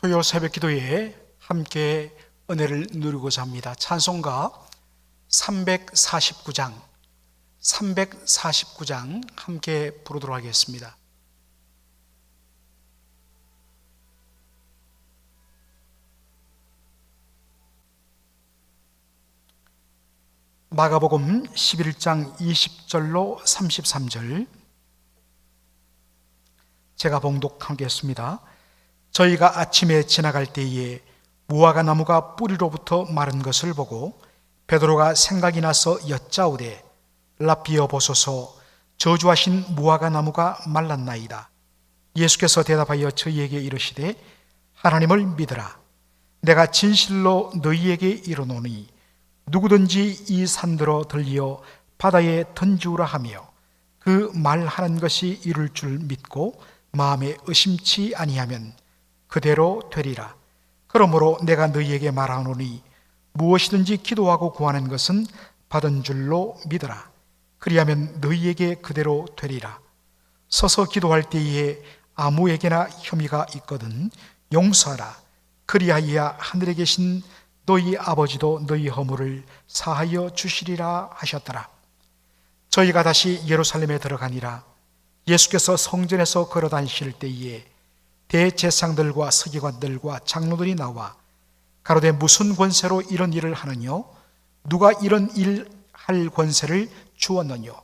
토요 새벽 기도에 함께 은혜를 누리고자 합니다. 찬송가 349장, 349장 함께 부르도록 하겠습니다. 마가복음 11장 20절로 33절 제가 봉독하겠습니다. 저희가 아침에 지나갈 때에 무화과 나무가 뿌리로부터 마른 것을 보고 베드로가 생각이 나서 여짜오되 라비어 보소서 저주하신 무화과 나무가 말랐나이다. 예수께서 대답하여 저희에게 이르시되 하나님을 믿으라. 내가 진실로 너희에게 이르노니 누구든지 이 산들어 들리어 바다에 던지우라 하며 그 말하는 것이 이룰 줄 믿고 마음에 의심치 아니하면 그대로 되리라. 그러므로 내가 너희에게 말하노니 무엇이든지 기도하고 구하는 것은 받은 줄로 믿어라. 그리하면 너희에게 그대로 되리라. 서서 기도할 때에 아무에게나 혐의가 있거든 용서하라. 그리하여야 하늘에 계신 너희 아버지도 너희 허물을 사하여 주시리라 하셨더라. 저희가 다시 예루살렘에 들어가니라. 예수께서 성전에서 걸어 다니실 때에 대제상들과 서기관들과 장로들이 나와 가로되 무슨 권세로 이런 일을 하느뇨? 누가 이런 일 할 권세를 주었느뇨?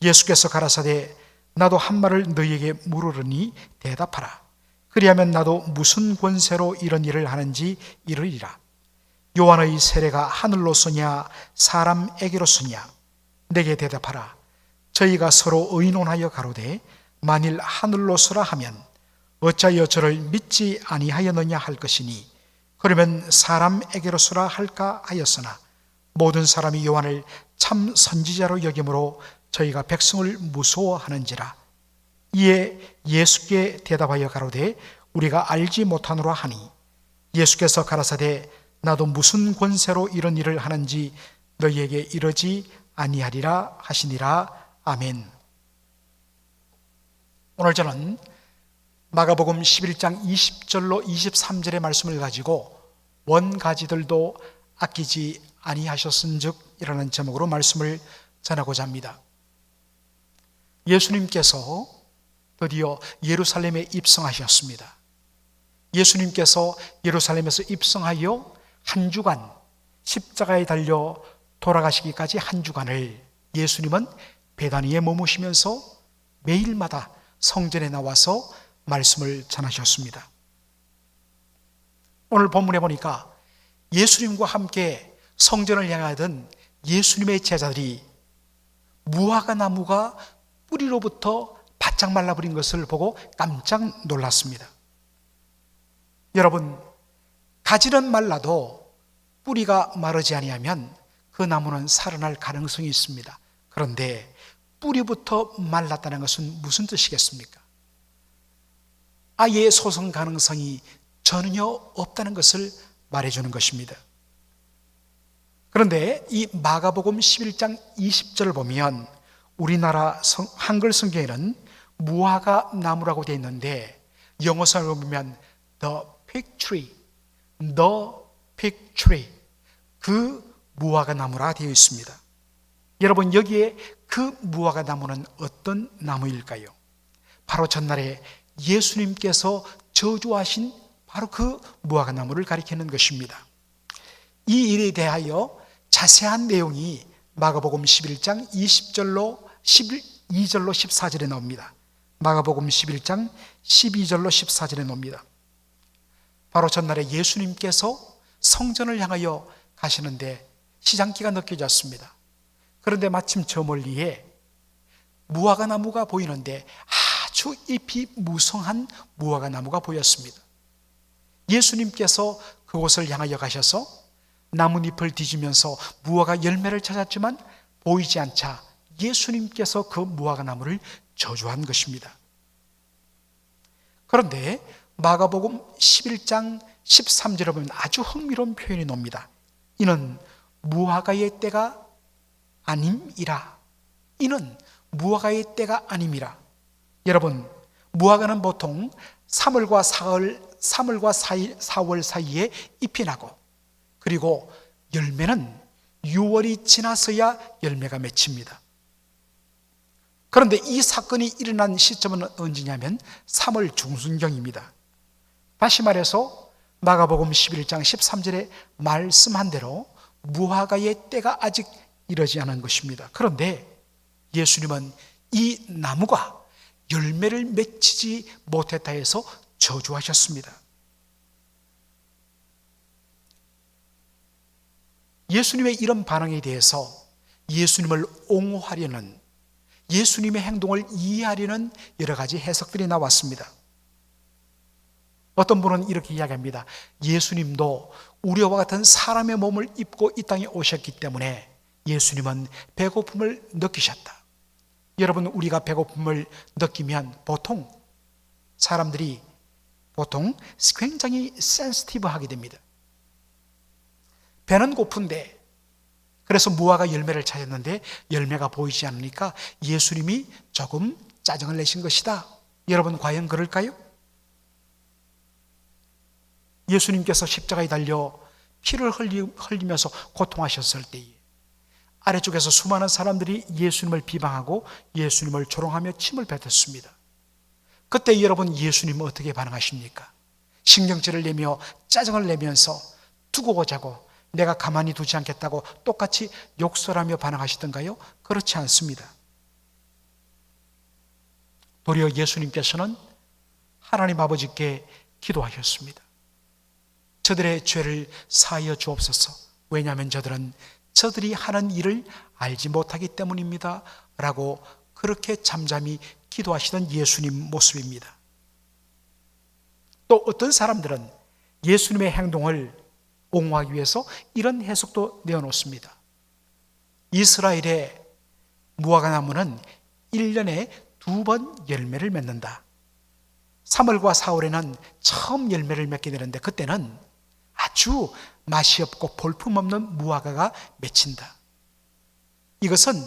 예수께서 가라사대 나도 한 말을 너희에게 물으르니 대답하라. 그리하면 나도 무슨 권세로 이런 일을 하는지 이르리라. 요한의 세례가 하늘로 쏘냐 사람에게로 쏘냐 내게 대답하라. 저희가 서로 의논하여 가로되 만일 하늘로 쏘라 하면 어찌하여 저를 믿지 아니하였느냐 할 것이니 그러면 사람에게로 쏘라 할까 하였으나 모든 사람이 요한을 참 선지자로 여김으로 저희가 백성을 무서워하는지라 이에 예수께 대답하여 가로되 우리가 알지 못하노라 하니 예수께서 가라사대 나도 무슨 권세로 이런 일을 하는지 너희에게 이러지 아니하리라 하시니라 아멘. 오늘 저는 마가복음 11장 20절로 23절의 말씀을 가지고 원가지들도 아끼지 아니하셨은즉 이라는 제목으로 말씀을 전하고자 합니다. 예수님께서 드디어 예루살렘에 입성하셨습니다. 예수님께서 예루살렘에서 입성하여 한 주간 십자가에 달려 돌아가시기까지 한 주간을 예수님은 베다니에 머무시면서 매일마다 성전에 나와서 말씀을 전하셨습니다. 오늘 본문에 보니까 예수님과 함께 성전을 향하던 예수님의 제자들이 무화과 나무가 뿌리로부터 바짝 말라버린 것을 보고 깜짝 놀랐습니다. 여러분, 가지는 말라도 뿌리가 마르지 아니하면 그 나무는 살아날 가능성이 있습니다. 그런데 뿌리부터 말랐다는 것은 무슨 뜻이겠습니까? 아예 소성 가능성이 전혀 없다는 것을 말해주는 것입니다. 그런데 이 마가복음 11장 20절을 보면 우리나라 성, 한글 성경에는 무화과 나무라고 되어 있는데 영어상으로 보면 the fig tree, the fig tree 그 무화과 나무라 되어 있습니다. 여러분 여기에 그 무화과 나무는 어떤 나무일까요? 바로 전날에 예수님께서 저주하신 바로 그 무화과 나무를 가리키는 것입니다. 이 일에 대하여 자세한 내용이 마가복음 11장 20절로 12절로 14절에 나옵니다. 마가복음 11장 12절로 14절에 나옵니다. 바로 전날에 예수님께서 성전을 향하여 가시는데 시장기가 느껴졌습니다. 그런데 마침 저 멀리에 무화과 나무가 보이는데 아주 잎이 무성한 무화과 나무가 보였습니다. 예수님께서 그곳을 향하여 가셔서 나뭇잎을 뒤지면서 무화과 열매를 찾았지만 보이지 않자 예수님께서 그 무화과 나무를 저주한 것입니다. 그런데 마가복음 11장 13절에 보면 아주 흥미로운 표현이 나옵니다. 이는 무화과의 때가 아님이라. 이는 무화과의 때가 아님이라. 여러분, 무화과는 보통 3월과 4월 3월과 4월 사이에 잎이 나고 그리고 열매는 6월이 지나서야 열매가 맺힙니다. 그런데 이 사건이 일어난 시점은 언제냐면 3월 중순경입니다. 다시 말해서 마가복음 11장 13절에 말씀한 대로 무화과의 때가 아직 이르지 않은 것입니다. 그런데 예수님은 이 나무가 열매를 맺히지 못했다 해서 저주하셨습니다. 예수님의 이런 반응에 대해서 예수님을 옹호하려는 예수님의 행동을 이해하려는 여러 가지 해석들이 나왔습니다. 어떤 분은 이렇게 이야기합니다. 예수님도 우리와 같은 사람의 몸을 입고 이 땅에 오셨기 때문에 예수님은 배고픔을 느끼셨다. 여러분, 우리가 배고픔을 느끼면 보통 사람들이 보통 굉장히 센스티브 하게 됩니다. 배는 고픈데 그래서 무화과 열매를 찾았는데 열매가 보이지 않으니까 예수님이 조금 짜증을 내신 것이다. 여러분 과연 그럴까요? 예수님께서 십자가에 달려 피를 흘리, 흘리면서 고통하셨을 때에 아래쪽에서 수많은 사람들이 예수님을 비방하고 예수님을 조롱하며 침을 뱉었습니다. 그때 여러분 예수님은 어떻게 반응하십니까? 신경질을 내며 짜증을 내면서 두고 보자고 내가 가만히 두지 않겠다고 똑같이 욕설하며 반응하시던가요? 그렇지 않습니다. 도리어 예수님께서는 하나님 아버지께 기도하셨습니다. 저들의 죄를 사하여 주옵소서. 왜냐하면 저들은 저들이 하는 일을 알지 못하기 때문입니다. 라고 그렇게 잠잠히 기도하시던 예수님 모습입니다. 또 어떤 사람들은 예수님의 행동을 옹호하기 위해서 이런 해석도 내어놓습니다. 이스라엘의 무화과 나무는 1년에 두 번 열매를 맺는다. 3월과 4월에는 처음 열매를 맺게 되는데 그때는 아주 맛이 없고 볼품없는 무화과가 맺힌다. 이것은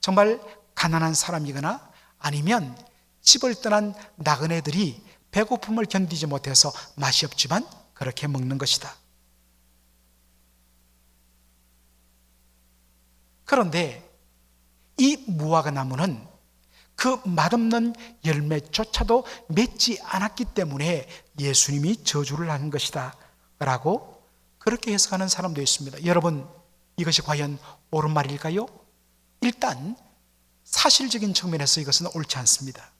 정말 가난한 사람이거나 아니면 집을 떠난 나그네들이 배고픔을 견디지 못해서 맛이 없지만 그렇게 먹는 것이다. 그런데 이 무화과 나무는 그 맛없는 열매조차도 맺지 않았기 때문에 예수님이 저주를 하는 것이다. 라고 그렇게 해석하는 사람도 있습니다. 여러분, 이것이 과연 옳은 말일까요? 일단, 사실적인 측면에서 이것은 옳지 않습니다.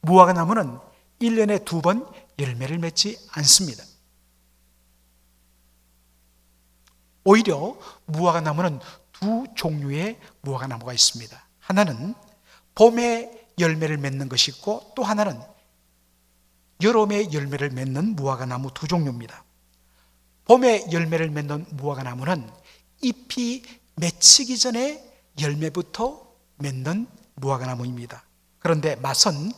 무화과 나무는 1년에 두 번 열매를 맺지 않습니다. 오히려 무화과 나무는 두 종류의 무화과 나무가 있습니다. 하나는 봄에 열매를 맺는 것이 있고 또 하나는 여름에 열매를 맺는 무화과 나무 두 종류입니다. 봄에 열매를 맺는 무화과 나무는 잎이 맺히기 전에 열매부터 맺는 무화과 나무입니다. 그런데 맛은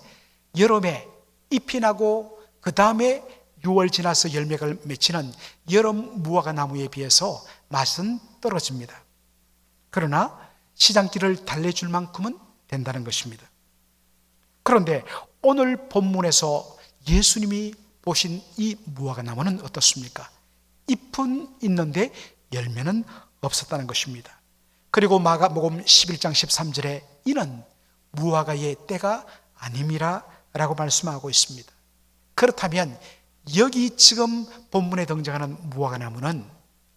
여름에 잎이 나고 그 다음에 6월 지나서 열매가 맺히는 여름 무화과 나무에 비해서 맛은 떨어집니다. 그러나 시장길을 달래줄 만큼은 된다는 것입니다. 그런데 오늘 본문에서 예수님이 보신 이 무화과 나무는 어떻습니까? 잎은 있는데 열매는 없었다는 것입니다. 그리고 마가복음 11장 13절에 이는 무화과의 때가 아님이라 라고 말씀하고 있습니다. 그렇다면 여기 지금 본문에 등장하는 무화과 나무는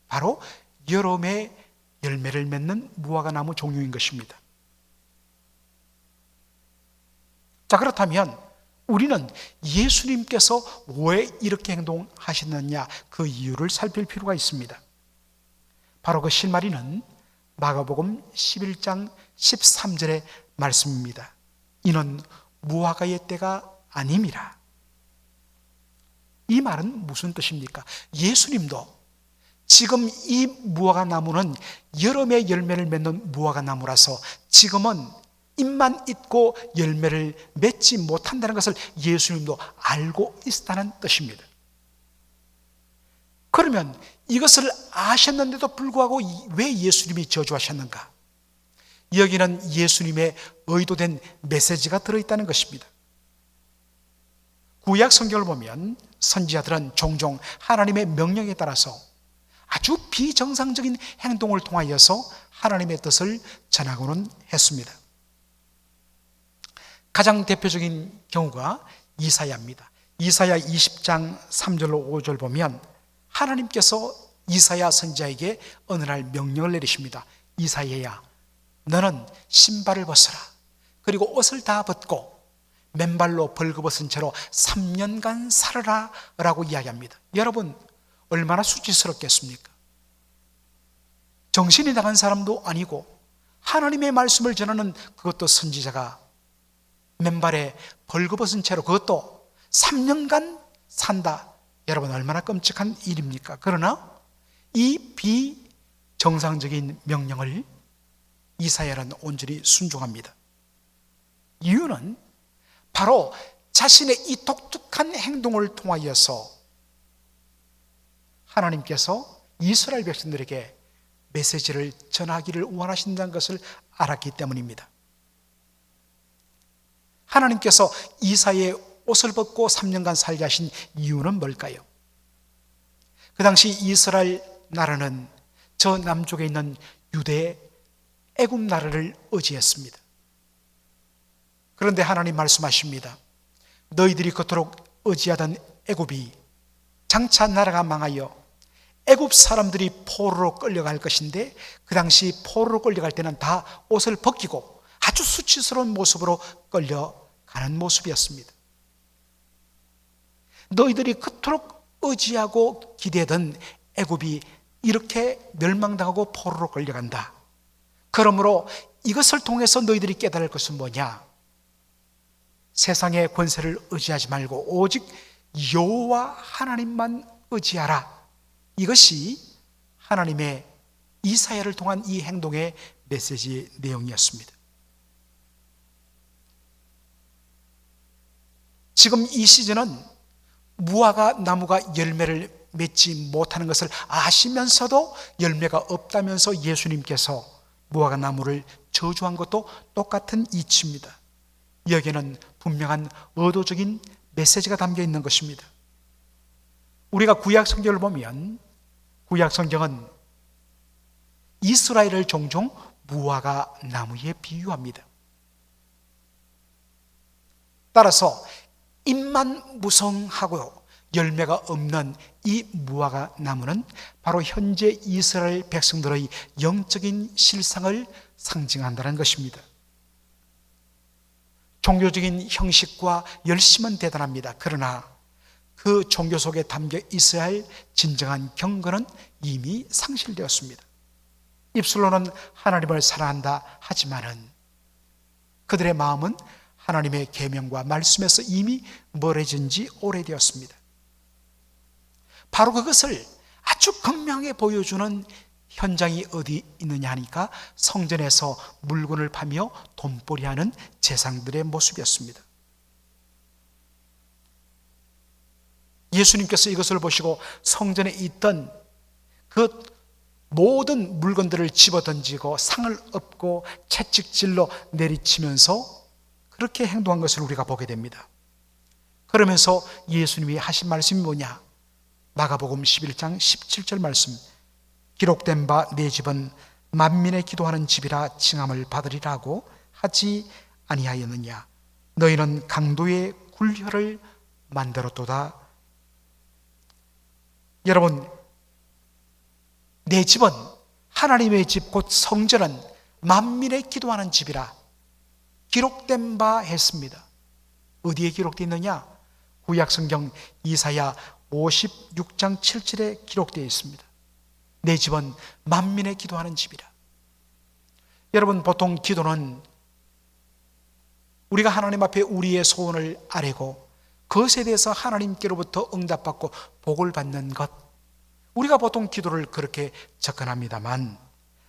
바로 여름에 열매를 맺는 무화과 나무 종류인 것입니다. 자, 그렇다면 우리는 예수님께서 왜 이렇게 행동하셨느냐 그 이유를 살필 필요가 있습니다. 바로 그 실마리는 마가복음 11장 13절의 말씀입니다. 이는 무화과의 때가 아님이라. 이 말은 무슨 뜻입니까? 예수님도 지금 이 무화과 나무는 여름에 열매를 맺는 무화과 나무라서 지금은 잎만 있고 열매를 맺지 못한다는 것을 예수님도 알고 있다는 뜻입니다. 그러면 이것을 아셨는데도 불구하고 왜 예수님이 저주하셨는가? 여기는 예수님의 의도된 메시지가 들어있다는 것입니다. 구약 성경을 보면 선지자들은 종종 하나님의 명령에 따라서 아주 비정상적인 행동을 통하여서 하나님의 뜻을 전하고는 했습니다. 가장 대표적인 경우가 이사야입니다. 이사야 20장 3절로 5절 보면 하나님께서 이사야 선지자에게 어느 날 명령을 내리십니다. 이사야야, 너는 신발을 벗어라. 그리고 옷을 다 벗고 맨발로 벌거벗은 채로 3년간 살아라 라고 이야기합니다. 여러분, 얼마나 수치스럽겠습니까? 정신이 나간 사람도 아니고 하나님의 말씀을 전하는 그것도 선지자가 맨발에 벌거벗은 채로 그것도 3년간 산다. 여러분 얼마나 끔찍한 일입니까? 그러나 이 비정상적인 명령을 이사야는 온전히 순종합니다. 이유는 바로 자신의 이 독특한 행동을 통하여서 하나님께서 이스라엘 백성들에게 메시지를 전하기를 원하신다는 것을 알았기 때문입니다. 하나님께서 이사의 옷을 벗고 3년간 살게 하신 이유는 뭘까요? 그 당시 이스라엘 나라는 저 남쪽에 있는 유대 애굽 나라를 의지했습니다. 그런데 하나님 말씀하십니다. 너희들이 그토록 의지하던 애굽이 장차 나라가 망하여 애굽 사람들이 포로로 끌려갈 것인데 그 당시 포로로 끌려갈 때는 다 옷을 벗기고 아주 수치스러운 모습으로 끌려가는 모습이었습니다. 너희들이 그토록 의지하고 기대던 애굽이 이렇게 멸망당하고 포로로 끌려간다. 그러므로 이것을 통해서 너희들이 깨달을 것은 뭐냐? 세상의 권세를 의지하지 말고 오직 여호와 하나님만 의지하라. 이것이 하나님의 이사야를 통한 이 행동의 메시지 내용이었습니다. 지금 이 시즌은 무화과 나무가 열매를 맺지 못하는 것을 아시면서도 열매가 없다면서 예수님께서 무화과 나무를 저주한 것도 똑같은 이치입니다. 여기에는 분명한 의도적인 메시지가 담겨 있는 것입니다. 우리가 구약 성경을 보면 구약 성경은 이스라엘을 종종 무화과 나무에 비유합니다. 따라서 입만 무성하고 열매가 없는 이 무화과 나무는 바로 현재 이스라엘 백성들의 영적인 실상을 상징한다는 것입니다. 종교적인 형식과 열심은 대단합니다. 그러나 그 종교 속에 담겨 있어야 할 진정한 경건은 이미 상실되었습니다. 입술로는 하나님을 사랑한다 하지만은 그들의 마음은 하나님의 계명과 말씀에서 이미 멀어진 지 오래되었습니다. 바로 그것을 아주 극명하게 보여주는 현장이 어디 있느냐 하니까 성전에서 물건을 파며 돈벌이하는 재상들의 모습이었습니다. 예수님께서 이것을 보시고 성전에 있던 그 모든 물건들을 집어던지고 상을 엎고 채찍질로 내리치면서 그렇게 행동한 것을 우리가 보게 됩니다. 그러면서 예수님이 하신 말씀이 뭐냐? 마가복음 11장 17절 말씀 기록된 바 내 집은 만민의 기도하는 집이라 칭함을 받으리라고 하지 아니하였느냐 너희는 강도의 굴혈을 만들었도다 여러분 내 집은 하나님의 집 곧 성전은 만민의 기도하는 집이라 기록된 바 했습니다 어디에 기록되어 있느냐 구약 성경 이사야 56장 7절에 기록되어 있습니다. 내 집은 만민의 기도하는 집이라. 여러분, 보통 기도는 우리가 하나님 앞에 우리의 소원을 아뢰고 그것에 대해서 하나님께로부터 응답받고 복을 받는 것. 우리가 보통 기도를 그렇게 접근합니다만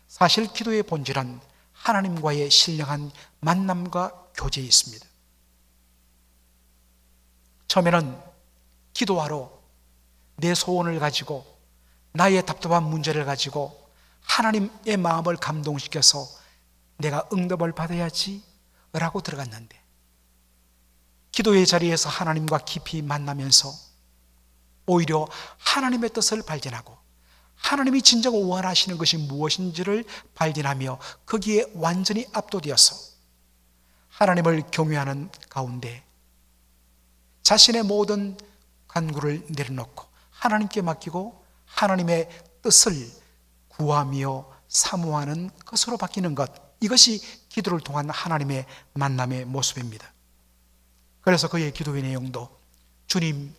사실 기도의 본질은 하나님과의 신령한 만남과 교제에 있습니다. 처음에는 기도하러 내 소원을 가지고 나의 답답한 문제를 가지고 하나님의 마음을 감동시켜서 내가 응답을 받아야지 라고 들어갔는데 기도의 자리에서 하나님과 깊이 만나면서 오히려 하나님의 뜻을 발견하고 하나님이 진정 원하시는 것이 무엇인지를 발견하며 거기에 완전히 압도되어서 하나님을 경외하는 가운데 자신의 모든 간구를 내려놓고 하나님께 맡기고 하나님의 뜻을 구하며 사모하는 것으로 바뀌는 것 이것이 기도를 통한 하나님의 만남의 모습입니다. 그래서 그의 기도의 내용도 주님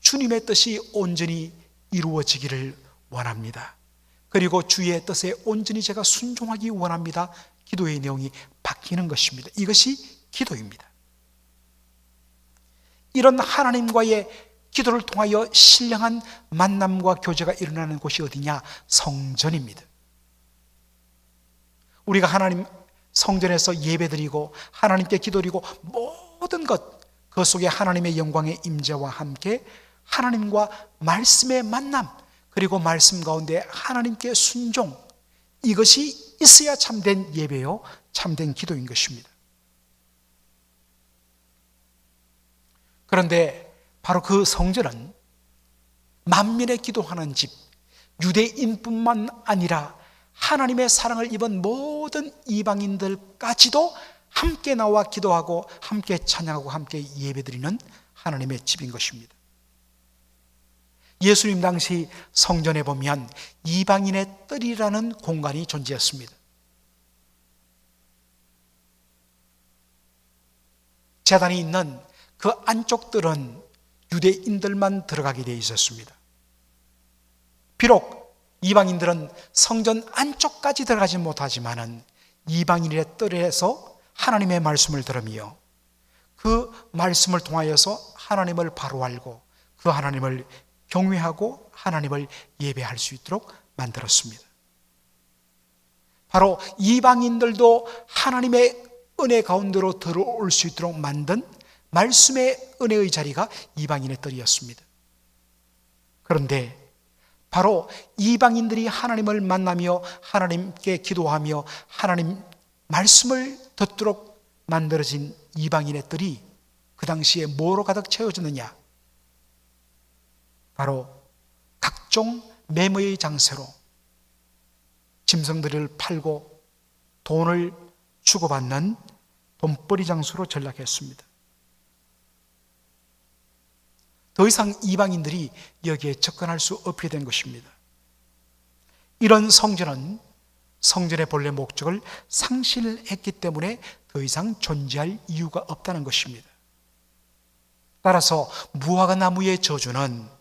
주님의 뜻이 온전히 이루어지기를 원합니다. 그리고 주의 뜻에 온전히 제가 순종하기 원합니다. 기도의 내용이 바뀌는 것입니다. 이것이 기도입니다. 이런 하나님과의 기도를 통하여 신령한 만남과 교제가 일어나는 곳이 어디냐? 성전입니다. 우리가 하나님 성전에서 예배드리고 하나님께 기도드리고 모든 것 그 속에 하나님의 영광의 임재와 함께 하나님과 말씀의 만남 그리고 말씀 가운데 하나님께 순종 이것이 있어야 참된 예배요 참된 기도인 것입니다. 그런데 바로 그 성전은 만민의 기도하는 집 유대인뿐만 아니라 하나님의 사랑을 입은 모든 이방인들까지도 함께 나와 기도하고 함께 찬양하고 함께 예배드리는 하나님의 집인 것입니다. 예수님 당시 성전에 보면 이방인의 뜰이라는 공간이 존재했습니다. 재단이 있는 그 안쪽 뜰은 유대인들만 들어가게 되어 있었습니다. 비록 이방인들은 성전 안쪽까지 들어가지 못하지만은 이방인의 뜰에서 하나님의 말씀을 들으며 그 말씀을 통하여서 하나님을 바로 알고 그 하나님을 경외하고 하나님을 예배할 수 있도록 만들었습니다. 바로 이방인들도 하나님의 은혜 가운데로 들어올 수 있도록 만든 말씀의 은혜의 자리가 이방인의 뜰이었습니다. 그런데 바로 이방인들이 하나님을 만나며 하나님께 기도하며 하나님 말씀을 듣도록 만들어진 이방인의 뜰이 그 당시에 뭐로 가득 채워졌느냐? 바로 각종 매매의 장세로 짐승들을 팔고 돈을 주고받는 돈벌이 장소로 전락했습니다. 더 이상 이방인들이 여기에 접근할 수 없게 된 것입니다. 이런 성전은 성전의 본래 목적을 상실했기 때문에 더 이상 존재할 이유가 없다는 것입니다. 따라서 무화과 나무의 저주는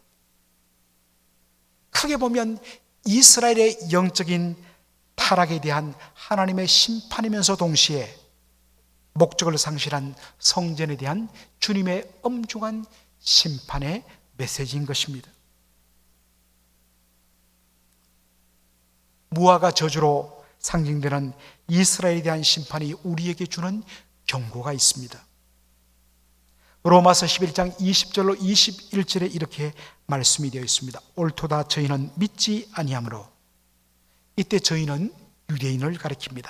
크게 보면 이스라엘의 영적인 타락에 대한 하나님의 심판이면서 동시에 목적을 상실한 성전에 대한 주님의 엄중한 심판의 메시지인 것입니다. 무화과 저주로 상징되는 이스라엘에 대한 심판이 우리에게 주는 경고가 있습니다. 로마서 11장 20절로 21절에 이렇게 말씀이 되어 있습니다. 옳도다 저희는 믿지 아니하므로 이때 저희는 유대인을 가리킵니다.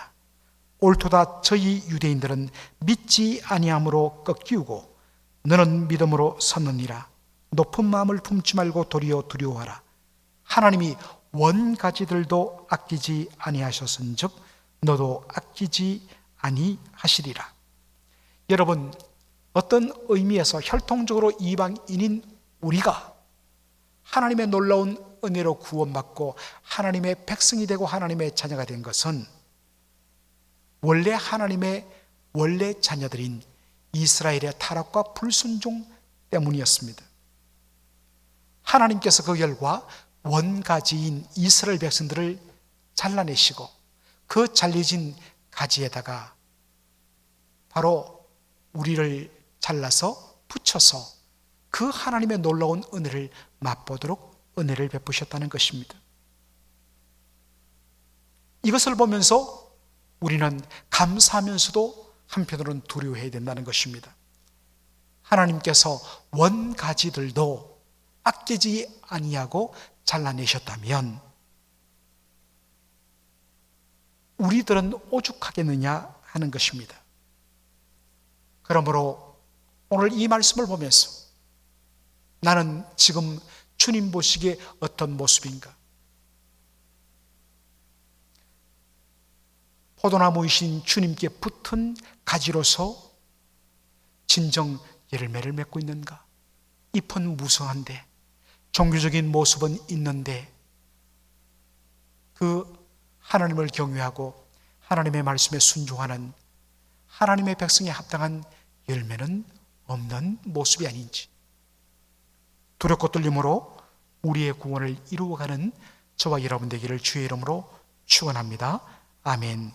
옳도다 저희 유대인들은 믿지 아니하므로 꺾이우고 너는 믿음으로 섰느니라. 높은 마음을 품지 말고 도리어 두려워하라. 하나님이 원가지들도 아끼지 아니하셨은즉 너도 아끼지 아니하시리라. 여러분 어떤 의미에서 혈통적으로 이방인인 우리가 하나님의 놀라운 은혜로 구원받고 하나님의 백성이 되고 하나님의 자녀가 된 것은 원래 하나님의 원래 자녀들인 이스라엘의 타락과 불순종 때문이었습니다. 하나님께서 그 결과 원가지인 이스라엘 백성들을 잘라내시고 그 잘려진 가지에다가 바로 우리를 잘라서 붙여서 그 하나님의 놀라운 은혜를 맛보도록 은혜를 베푸셨다는 것입니다. 이것을 보면서 우리는 감사하면서도 한편으로는 두려워해야 된다는 것입니다. 하나님께서 원가지들도 아끼지 아니하고 잘라내셨다면 우리들은 오죽하겠느냐 하는 것입니다. 그러므로 오늘 이 말씀을 보면서 나는 지금 주님 보시기에 어떤 모습인가? 포도나무이신 주님께 붙은 가지로서 진정 열매를 맺고 있는가? 잎은 무성한데 종교적인 모습은 있는데 그 하나님을 경외하고 하나님의 말씀에 순종하는 하나님의 백성에 합당한 열매는 없는 모습이 아닌지 두렵고 떨림으로 우리의 구원을 이루어가는 저와 여러분 되기를 주의 이름으로 축원합니다. 아멘.